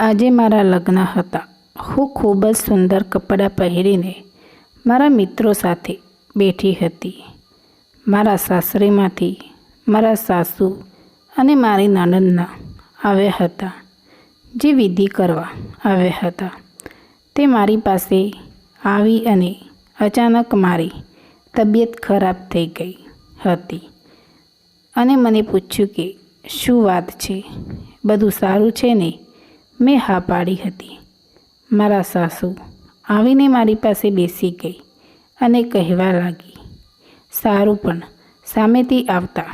આજે મારા લગ્ન હતા. હું ખૂબ જ સુંદર કપડાં પહેરીને મારા મિત્રો સાથે બેઠી હતી. મારા સાસરીમાંથી મારા સાસુ અને મારી નણંદના આવ્યા હતા. જે વિધિ કરવા આવ્યા હતા. તે મારી પાસે આવી અને અચાનક મારી તબિયત ખરાબ થઈ ગઈ હતી અને મને પૂછ્યું કે શું વાત છે? બધું સારું છે ને? મેં હા પાડી હતી. મારા સાસુ આવીને મારી પાસે બેસી ગઈ અને કહેવા લાગી, સારું પણ, સામેથી આવતા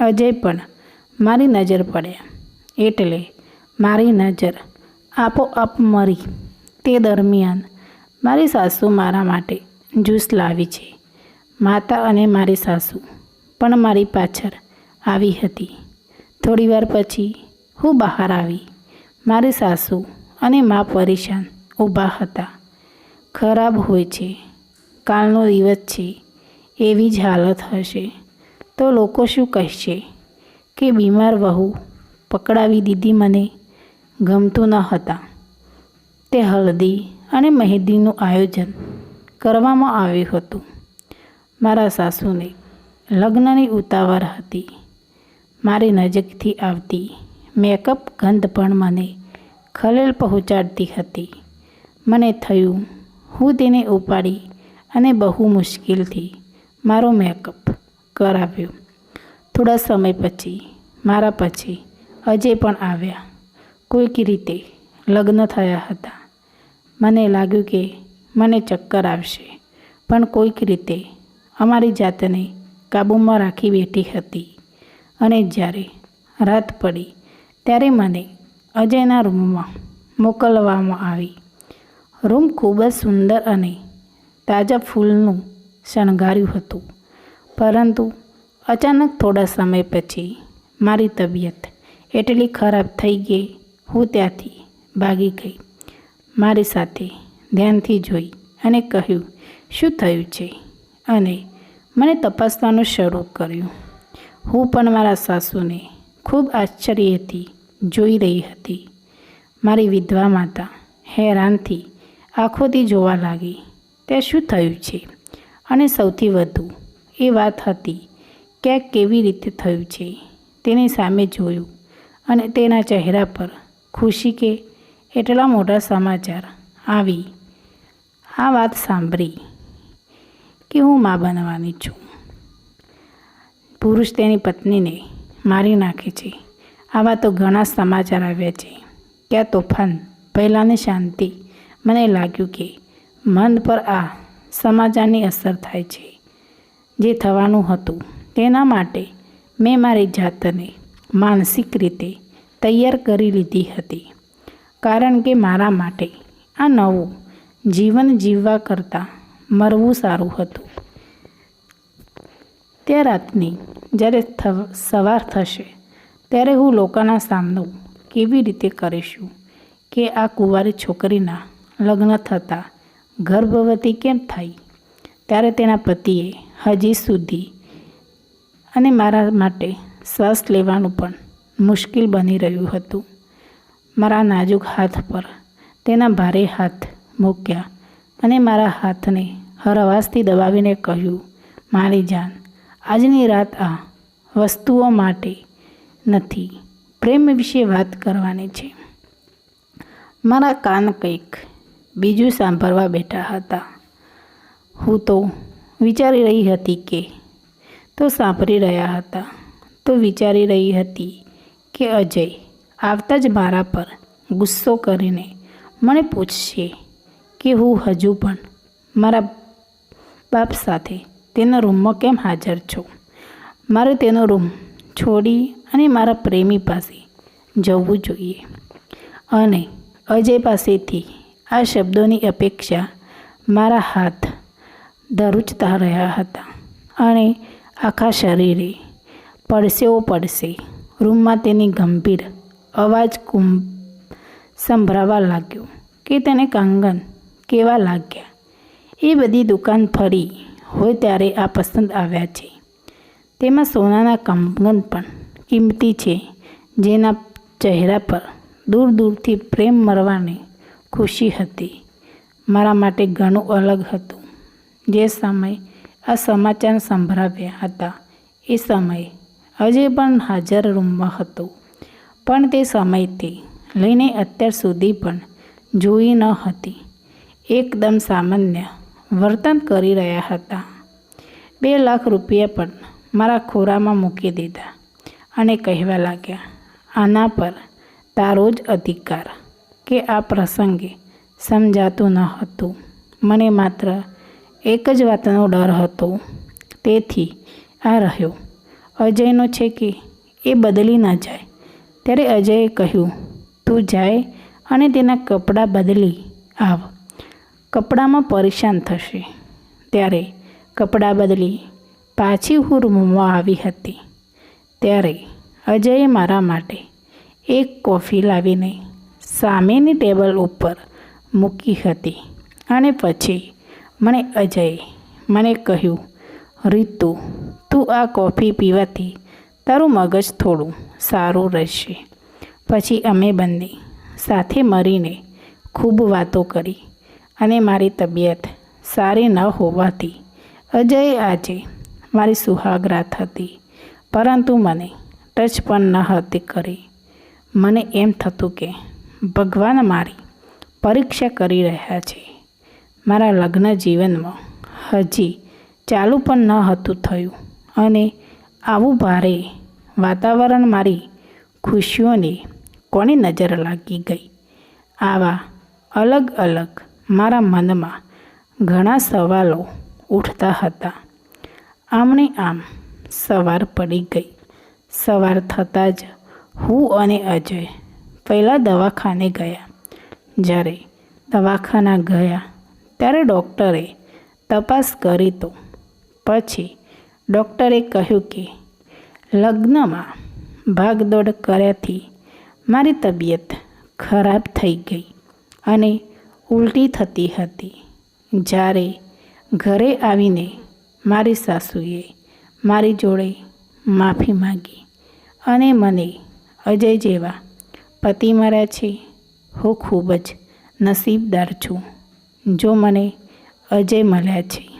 અજય પણ મારી નજર પડ્યા એટલે મારી નજર આપોઆપ મરી. તે દરમિયાન મારી સાસુ મારા માટે જ્યુસ લાવી છે. માતા અને મારી સાસુ પણ મારી પાછળ આવી હતી. થોડીવાર પછી હું બહાર આવી મારી સાસુ અને મા પરેશાન ઊભા હતા. ખરાબ હોય છે. કાલનો દિવસ છે. એવી જ હાલત હશે. તો લોકો શું કહેશે કે બીમાર વહુ પકડાવી દીધી મને? ગમતું ન હતા. તે હળદી અને મહેંદીનું આયોજન કરવામાં આવ્યું હતું. મારા સાસુને લગ્નની ઉતાવળ હતી. મારી નજીકથી આવતી મેકઅપ ગંધ પણ મને ખલેલ પહોંચાડતી હતી. મને થયું. હું તેને ઉપાડી અને બહુ મુશ્કેલથી મારો મેકઅપ કરાવ્યો. થોડા સમય પછી, મારા પછી અજય પણ આવ્યા. કોઈક રીતે લગ્ન થયા હતા. મને લાગ્યું કે મને ચક્કર આવશે, પણ કોઈક રીતે અમારી જાતને કાબૂમાં રાખી બેઠી હતી. અને જ્યારે રાત પડી ત્યારે મને અજયના રૂમમાં મોકલવામાં આવી. રૂમ ખૂબ જ સુંદર અને તાજા ફૂલનું શણગાર્યું હતું. પરંતુ અચાનક થોડા સમય પછી મારી તબિયત એટલી ખરાબ થઈ ગઈ, હું ત્યાંથી ભાગી ગઈ. મારી સાથે ધ્યાનથી જોઈ અને કહ્યું, શું થયું છે? અને મને તપાસવાનું શરૂ કર્યું. હું પણ મારા સાસુને ખૂબ આશ્ચર્યથી જોઈ રહી હતી. મારી વિધવા માતા હેરાનથી આંખોથી જોવા લાગી, તે શું થયું છે? અને સૌથી વધુ એ વાત હતી કે કેવી રીતે થયું છે? તેની સામે જોયું અને તેના ચહેરા પર ખુશી કે એટલા મોટા સમાચાર આવી. આ વાત સાંભળી કે હું મા બનવાની છું. પુરુષ તેની પત્નીને મારી નાખે છે. આવા તો ઘણા સમાચાર આવ્યા છે. ક્યાં તોફાન? પહેલાંની શાંતિ. મને લાગ્યું કે મન પર આ સમાચારની અસર થાય છે. જે થવાનું હતું તેના માટે મેં મારી જાતને માનસિક રીતે તૈયાર કરી લીધી હતી. કારણ કે મારા માટે આ નવું જીવન જીવવા કરતાં મરવું સારું હતું. તે રાતની જ્યારે સવાર થશે, ત્યારે હું લોકોના સામનો કેવી રીતે કરીશું કે આ કુંવારી છોકરીના લગ્ન થતાં ગર્ભવતી કેમ થઈ ત્યારે તેના પતિએ હજી સુધી અને મારા માટે શ્વાસ લેવાનું પણ મુશ્કેલ બની રહ્યું હતું. મારા નાજુક હાથ પર તેના ભારે હાથ મૂક્યા અને મારા હાથને હરવાસથી દબાવીને કહ્યું, મારી જાન આજની રાત આ વસ્તુઓ માટે નથી. પ્રેમ વિશે વાત કરવાની છે. મારા કાન કંઈક બીજું સાંભળવા બેઠા હતા. હું તો વિચારી રહી હતી કે તો સાંભળી રહ્યા હતા. તો વિચારી રહી હતી કે અજય આવતા જ મારા પર ગુસ્સો કરીને મને પૂછશે કે હું હજુ પણ મારા બાપ સાથે તેના રૂમમાં કેમ હાજર છો? મારે તેનો રૂમ છોડી અને મારા પ્રેમી પાસે જવું જોઈએ. અને અજય પાસેથી આ શબ્દોની અપેક્ષા મારા હાથ ધરૂચતા રહ્યા હતા અને આખા શરીરે પડશેઓ પડશે રૂમમાં તેની ગંભીર અવાજ કું સંભળાવા લાગ્યો કે તેને કાંગન કેવા લાગ્યા? એ બધી દુકાન ફરી હોય ત્યારે આ પસંદ આવ્યા છે. તેમાં સોનાના કંગન પણ કિંમતી છે, જેના ચહેરા પર દૂર દૂરથી પ્રેમ મરવાની ખુશી હતી. મારા માટે ઘણું અલગ હતું. જે સમય આ સમાચાર સંભળાવ્યા હતા, એ સમય હજી પણ હાજર રૂમમાં હતો. પણ તે સમયથી લઈને અત્યાર સુધી પણ જોઈ ન હતી. એકદમ સામાન્ય વર્તન કરી રહ્યા હતા. બે લાખ રૂપિયા પણ મારા ખોરામાં મૂકી દીધા અને કહેવા લાગ્યા, આના પર તારો જ અધિકાર કે આ પ્રસંગે સમજાતું ન હતું. મને માત્ર એક જ વાતનો ડર હતો. તેથી આ રહ્યો. અજયનો છે કે એ બદલી ન જાય. ત્યારે અજયે કહ્યું, તું જાય અને તેના કપડાં બદલી આવ. કપડામાં પરેશાન થશે. ત્યારે કપડાં બદલી પાછી હું રૂમમાં આવી હતી. ત્યારે અજયે મારા માટે એક કોફી લાવીને સામેની ટેબલ ઉપર મૂકી હતી અને પછી મને અજયે મને કહ્યું, રીતુ, તું આ કોફી પીવાથી તારું મગજ થોડું સારું રહેશે. પછી અમે બંને સાથે મળીને ખૂબ વાતો કરી. અને મારી તબિયત સારી ન હોવાથી, અજયે આજે મારી સુહાગરાત હતી પરંતુ મને ટચ પણ ન હતી કરી. મને એમ થતું કે, ભગવાન મારી પરીક્ષા કરી રહ્યા છે. મારા લગ્ન જીવનમાં હજી ચાલુ પણ ન હતું થયું અને આવું ભારે વાતાવરણ મારી ખુશીઓને કોની નજર લાગી ગઈ? આવા અલગ અલગ મારા મનમાં ઘણા સવાલો ઉઠતા હતા. આમણે આમ સવાર પડી ગઈ. સવાર થતાં જ હું અને અજય પહેલાં દવાખાને ગયા. જ્યારે દવાખાના ગયા ત્યારે ડૉક્ટરે તપાસ કરી તો પછી ડૉક્ટરે કહ્યું કે લગ્નમાં ભાગદોડ કર્યાથી મારી તબિયત ખરાબ થઈ ગઈ અને ઉલટી થતી હતી. જ્યારે ઘરે આવીને મારી સાસુએ મારી જોડે માફી માંગી અને મને અજય જેવા પતિ મળ્યા છે, હું ખૂબ જ નસીબદાર છું. જો મને અજય મળ્યા છે